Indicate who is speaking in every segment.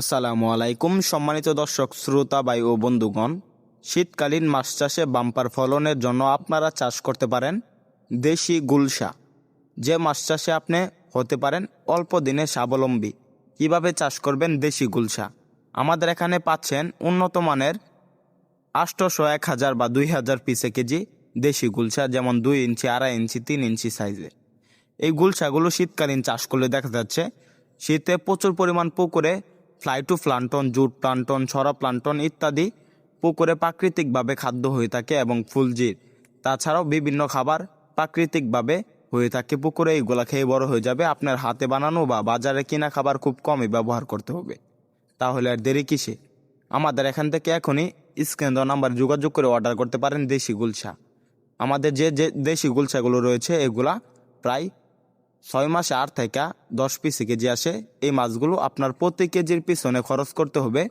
Speaker 1: আসসালামু আলাইকুম, সম্মানিত দর্শক, শ্রোতা, ভাই ও বন্ধুগণ। শীতকালীন মাছ চাষে বাম্পার ফলনের জন্য আপনারা চাষ করতে পারেন দেশি গুলশা। যে মাছ চাষে আপনি হতে পারেন অল্প দিনে স্বাবলম্বী। কীভাবে চাষ করবেন দেশি গুলশা? আমাদের এখানে পাচ্ছেন উন্নত মানের আষ্টশো এক হাজার বা দুই হাজার পিসে কেজি দেশি গুলশা, যেমন দুই ইঞ্চি, আড়াই ইঞ্চি, তিন ইঞ্চি সাইজের এই গুলশাগুলো শীতকালীন চাষ করলে দেখা যাচ্ছে শীতে প্রচুর পরিমাণ পুকুরে phytoplankton, zooplankton ছড়া প্লান্টন ইত্যাদি পুকুরে প্রাকৃতিকভাবে খাদ্য হয়ে থাকে এবং ফুলজির। তাছাড়াও বিভিন্ন খাবার প্রাকৃতিকভাবে হয়ে থাকে পুকুরে। এইগুলা খেয়ে বড় হয়ে যাবে। আপনার হাতে বানানো বা বাজারে কেনা খাবার খুব কমই ব্যবহার করতে হবে। তাহলে আর দেরি কিসে? আমাদের এখান থেকে এখনই দেওয়া নাম্বার যোগাযোগ করে অর্ডার করতে পারেন দেশি গুলশা। আমাদের যে যে দেশি গুলশাগুলো রয়েছে, এগুলা প্রায় ছয় মাসে আট থেকে দশ পিস কেজি আসে, এই মাছগুলো আপনার প্রতি কেজির পিছনে খরচ করতে হবে।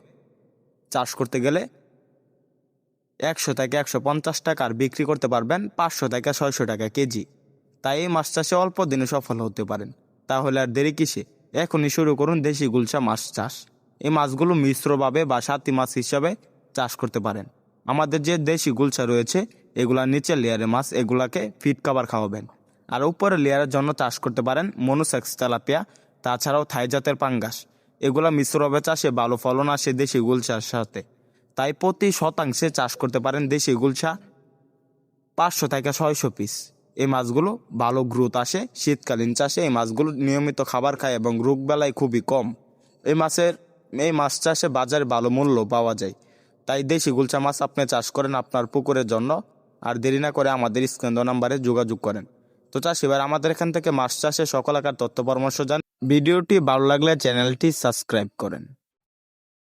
Speaker 1: চাষ করতে গেলে একশো থেকে একশো পঞ্চাশ টাকার বিক্রি করতে পারবেন পাঁচশো থেকে ছয়শো টাকা কেজি। তাই এই মাছ চাষে অল্প দিনে সফল হতে পারেন। তাহলে আর দেরি কিসে? এখনই শুরু করুন দেশি গুলশা মাছ চাষ। এই মাছগুলো মিশ্রভাবে বা সাতি মাছ হিসাবে চাষ করতে পারেন। আমাদের যে দেশি গুলশা রয়েছে, এগুলা নিচের লেয়ারের মাছ, এগুলাকে ফিট খাবার খাওয়াবেন। আর উপরের লেয়ারের জন্য চাষ করতে পারেন মনুসেক্স তেলাপিয়া, তাছাড়াও থাই জাতের পাঙ্গাস। এগুলা মিশ্রভাবে চাষে ভালো ফলন আসে দেশি গুলশার সাথে। তাই প্রতি শতাংশে চাষ করতে পারেন দেশি গুলশা পাঁচশো থেকে ছয়শো পিস। এই মাছগুলো ভালো গ্রোথ আসে, শীতকালীন চাষে এই মাছগুলো নিয়মিত খাবার খায় এবং রোগ বেলায় খুবই কম। এই মাছের, এই মাছ চাষে বাজারে ভালো মূল্য পাওয়া যায়। তাই দেশি গুলচা মাছ আপনি চাষ করেন আপনার পুকুরের জন্য। আর দেরি না করে আমাদের স্কেন্দ্র নাম্বারে যোগাযোগ করেন। তো চাষ, এবার আমাদের এখান থেকে মাছ চাষে সকল আকার তথ্য পরামর্শ জান। ভিডিওটি ভালো লাগলে চ্যানেলটি সাবস্ক্রাইব করেন।